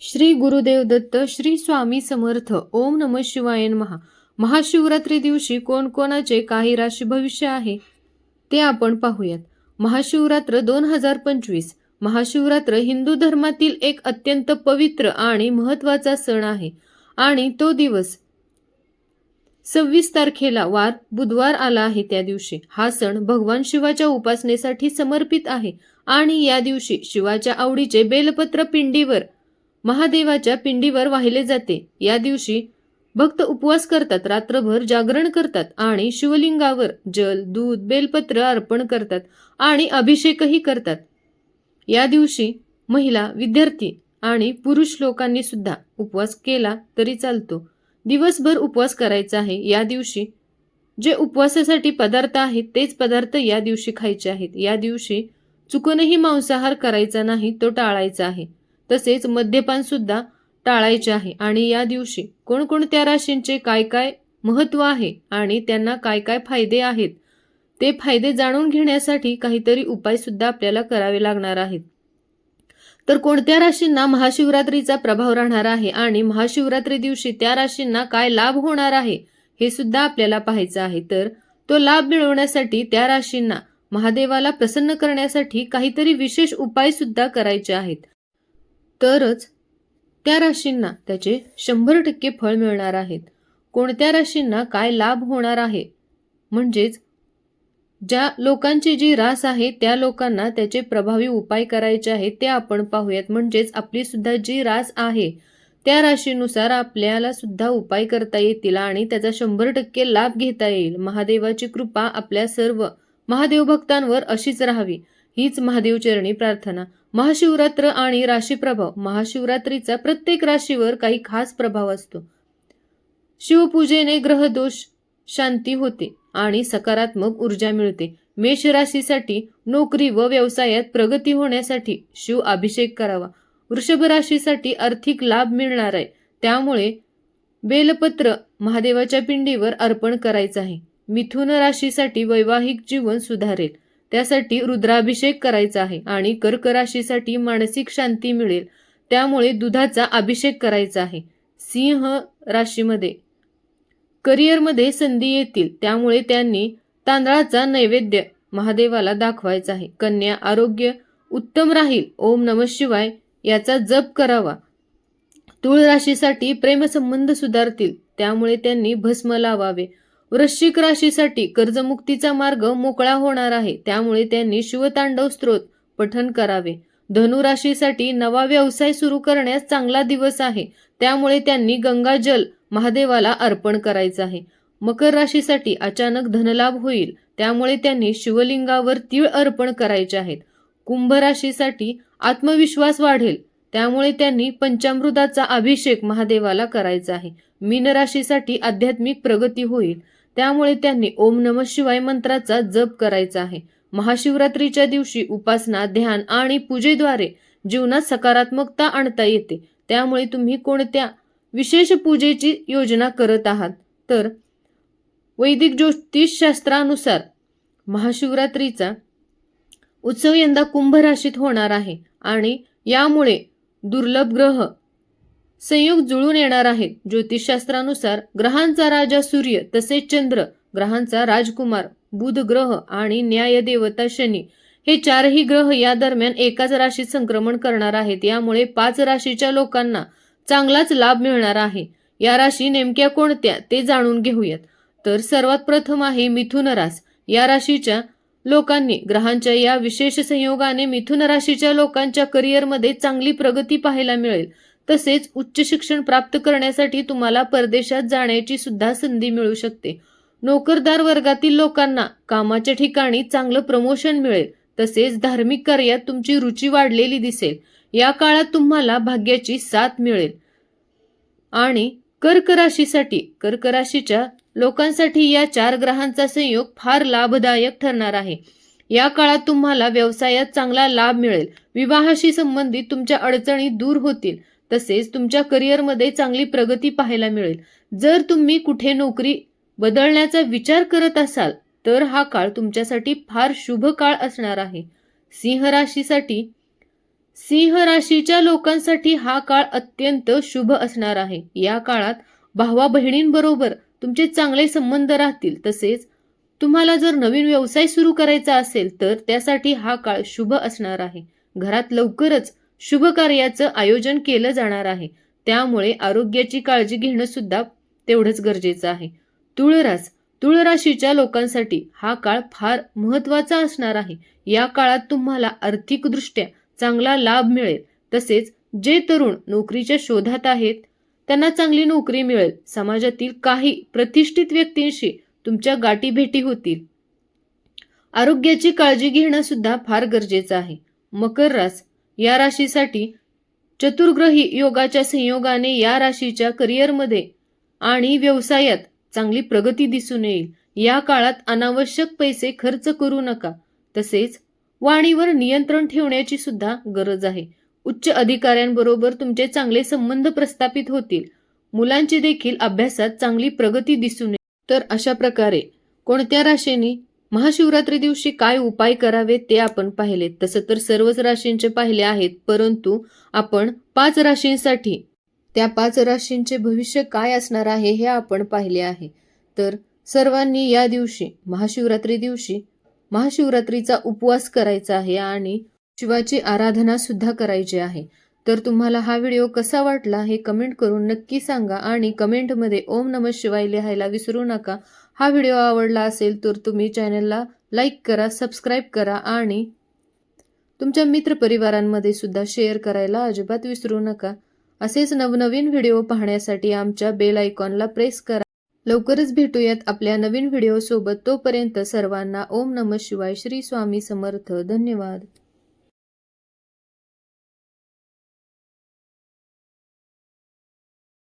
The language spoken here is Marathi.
श्री गुरुदेव दत्त श्री स्वामी समर्थ ओम नम शिवाय महा महाशिवरात्री दिवशी कोणकोणाचे काही राशी भविष्य आहे ते आपण पाहूयात. महाशिवरात्र दोन हजार पंचवीस. महाशिवरात्र हिंदू धर्मातील एक अत्यंत पवित्र आणि महत्त्वाचा सण आहे. आणि तो दिवस सव्वीस तारखेला वार बुधवार आला आहे त्या दिवशी. हा सण भगवान शिवाच्या उपासनेसाठी समर्पित आहे. आणि या दिवशी शिवाच्या आवडीचे बेलपत्र पिंडीवर महादेवाच्या पिंडीवर वाहिले जाते. या दिवशी भक्त उपवास करतात रात्रभर जागरण करतात आणि शिवलिंगावर जल दूध बेलपत्र अर्पण करतात आणि अभिषेकही करतात. या दिवशी महिला विद्यार्थी आणि पुरुष लोकांनी सुद्धा उपवास केला तरी चालतो. दिवसभर उपवास करायचा आहे. या दिवशी जे उपवासासाठी पदार्थ आहेत तेच पदार्थ या दिवशी खायचे आहेत. या दिवशी चुकूनही मांसाहार करायचा नाही तो टाळायचा आहे. तसेच मद्यपान सुद्धा टाळायचे आहे. आणि या दिवशी कोणकोणत्या राशींचे काय काय महत्त्व आहे आणि त्यांना काय काय फायदे आहेत ते फायदे जाणून घेण्यासाठी काहीतरी उपाय सुद्धा आपल्याला करावे लागणार आहेत. तर कोणत्या राशींना महाशिवरात्रीचा प्रभाव राहणार आहे आणि महाशिवरात्री दिवशी त्या राशींना काय लाभ होणार आहे हे सुद्धा आपल्याला पाहायचं आहे. तर तो लाभ मिळवण्यासाठी त्या राशींना महादेवाला प्रसन्न करण्यासाठी काहीतरी विशेष उपाय सुद्धा करायचे आहेत. तरच त्या राशींना त्याचे शंभर टक्के फळ मिळणार आहेत. कोणत्या राशींना काय लाभ होणार आहे? म्हणजेच ज्या लोकांची जी रास आहे त्या लोकांना त्याचे प्रभावी उपाय करायचे आहेत ते आपण पाहूयात. म्हणजेच आपली सुद्धा जी रास आहे त्या राशीनुसार आपल्याला सुद्धा उपाय करता येतील आणि त्याचा शंभर टक्के लाभ घेता येईल. महादेवाची कृपा आपल्या सर्व महादेव भक्तांवर अशीच राहावी. हीच महादेवचरणी प्रार्थना. महाशिवरात्र आणि राशी प्रभाव महाशिवरात्रीचा प्रत्येक राशीवर काही खास प्रभाव असतो. शिवपूजेने ग्रहदोष शांती होते आणि सकारात्मक ऊर्जा मिळते. मेष राशीसाठी नोकरी व व्यवसायात प्रगती होण्यासाठी शिव अभिषेक करावा. वृषभ राशीसाठी आर्थिक लाभ मिळणार आहे. त्यामुळे बेलपत्र महादेवाच्या पिंडीवर अर्पण करायचं आहे. मिथुन राशीसाठी वैवाहिक जीवन सुधारेल. त्यासाठी रुद्राभिषेक करायचा आहे आणि कर्क राशीसाठी मानसिक शांती मिळेल. त्यामुळे दुधाचा अभिषेक करायचा आहे. सिंह राशीमध्ये. करिअरमध्ये संधी येतील. त्यामुळे त्यांनी तांदळाचा नैवेद्य महादेवाला दाखवायचा आहे. कन्या आरोग्य उत्तम राहील. ओम नम शिवाय याचा जप करावा. तुळ राशीसाठी प्रेमसंबंध सुधारतील. त्यामुळे त्यांनी भस्म लावावे. वृश्चिक राशीसाठी कर्जमुक्तीचा मार्ग मोकळा होणार आहे. त्यामुळे त्यांनी शिवतांडव स्त्रोत पठन करावे. धनु राशीसाठी नवा व्यवसाय सुरू करण्यास चांगला दिवस आहे. त्यामुळे त्यांनी गंगाजल महादेवाला अर्पण करायचं आहे. मकर राशीसाठी अचानक धनलाभ होईल. त्यामुळे त्यांनी शिवलिंगावर तीळ अर्पण करायचे आहेत. कुंभ राशीसाठी आत्मविश्वास वाढेल. त्यामुळे त्यांनी पंचामृताचा अभिषेक महादेवाला करायचा आहे. मीन राशीसाठी आध्यात्मिक प्रगती होईल. त्यामुळे त्यांनी ओम नम शिवाय मंत्राचा जप करायचा आहे. महाशिवरात्रीच्या दिवशी उपासना ध्यान आणि पूजेद्वारे जीवनात सकारात्मकता आणता येते. त्यामुळे तुम्ही कोणत्या विशेष पूजेची योजना करत आहात? तर वैदिक ज्योतिषशास्त्रानुसार महाशिवरात्रीचा उत्सव यंदा कुंभ राशीत होणार आहे आणि यामुळे दुर्लभ ग्रह संयोग जुळून येणार आहेत. ज्योतिषशास्त्रानुसार ग्रहांचा राजा सूर्य तसेच चंद्र ग्रहांचा राजकुमार बुध ग्रह आणि न्यायदेवता शनी हे चारही ग्रह या दरम्यान एकाच राशीत संक्रमण करणार आहेत. यामुळे पाच राशीच्या लोकांना चांगलाच लाभ मिळणार आहे. या राशी नेमक्या कोणत्या ते जाणून घेऊयात. तर सर्वात प्रथम आहे मिथुन रास या राशीच्या लोकांनी ग्रहांच्या या विशेष संयोगाने मिथुन राशीच्या लोकांच्या करिअरमध्ये चांगली प्रगती पाहायला मिळेल. तसेच उच्च शिक्षण प्राप्त करण्यासाठी तुम्हाला परदेशात जाण्याची सुद्धा संधी मिळू शकते. नोकरदार वर्गातील लोकांना कामाच्या ठिकाणी चांगलं प्रमोशन मिळेल. तसेच धार्मिक कार्यात तुमची रुची वाढलेली दिसेल. या काळात तुम्हाला भाग्याची साथ मिळेल. आणि कर्क राशीसाठी कर्क राशीच्या लोकांसाठी या चार ग्रहांचा संयोग फार लाभदायक ठरणार आहे. या काळात तुम्हाला व्यवसायात चांगला लाभ मिळेल. विवाहाशी संबंधित तुमच्या अडचणी दूर होतील. तसेच तुमच्या करिअरमध्ये चांगली प्रगती पाहायला मिळेल. जर तुम्ही कुठे नोकरी बदलण्याचा विचार करत असाल तर हा काळ तुमच्यासाठी फार शुभ काळ असणार आहे. सिंह राशीसाठी सिंह राशीच्या लोकांसाठी हा काळ अत्यंत शुभ असणार आहे. या काळात भावा बहिणींबरोबर तुमचे चांगले संबंध राहतील. तसेच तुम्हाला जर नवीन व्यवसाय सुरू करायचा असेल तर त्यासाठी हा काळ शुभ असणार आहे. घरात लवकरच शुभ कार्याचं आयोजन केलं जाणार आहे. त्यामुळे आरोग्याची काळजी घेणं सुद्धा तेवढंच गरजेचं आहे. तुळरास तुळ राशीच्या लोकांसाठी हा काळ फार महत्त्वाचा असणार आहे. या काळात तुम्हाला आर्थिकदृष्ट्या चांगला लाभ मिळेल. तसेच जे तरुण नोकरीच्या शोधात आहेत त्यांना चांगली नोकरी मिळेल. समाजातील काही प्रतिष्ठित व्यक्तींशी तुमच्या गाठी भेटी होतील. आरोग्याची काळजी घेणं सुद्धा फार गरजेचं आहे. मकर रास या राशीसाठी चतुर्ग्रही योगाच्या संयोगाने या राशीच्या करिअरमध्ये आणि व्यवसायात चांगली प्रगती दिसून येईल. या काळात अनावश्यक पैसे खर्च करू नका. तसेच वाणीवर नियंत्रण ठेवण्याची सुद्धा गरज आहे. उच्च अधिकाऱ्यांबरोबर तुमचे चांगले संबंध प्रस्थापित होतील. मुलांची देखील अभ्यासात चांगली प्रगती दिसून येईल. तर अशा प्रकारे कोणत्या राशीने महाशिवरात्री दिवशी काय उपाय करावे ते आपण पाहिले तसं तर सर्वच राशींचे पाहिले आहेत परंतु आपण पाच राशींसाठी त्या पाच राशींचे भविष्य काय असणार आहे हे आपण पाहिले आहे. तर सर्वांनी या दिवशी महाशिवरात्री दिवशी महाशिवरात्रीचा उपवास करायचा आहे आणि शिवाची आराधना सुद्धा करायची आहे. तर तुम्हाला हा व्हिडिओ कसा वाटला हे कमेंट करून नक्की सांगा आणि कमेंटमध्ये ओम नम शिवाय लिहायला विसरू नका. हा व्हिडिओ आवडला असेल तर तुम्ही चॅनलला लाईक करा सबस्क्राईब करा आणि तुमच्या मित्रपरिवारांमध्ये सुद्धा शेअर करायला अजिबात विसरू नका. असेच नवनवीन व्हिडिओ पाहण्यासाठी आमच्या बेल आयकॉनला प्रेस करा. लवकरच भेटूयात आपल्या नवीन व्हिडिओसोबत. तोपर्यंत सर्वांना ओम नम शिवाय श्री स्वामी समर्थ. धन्यवाद.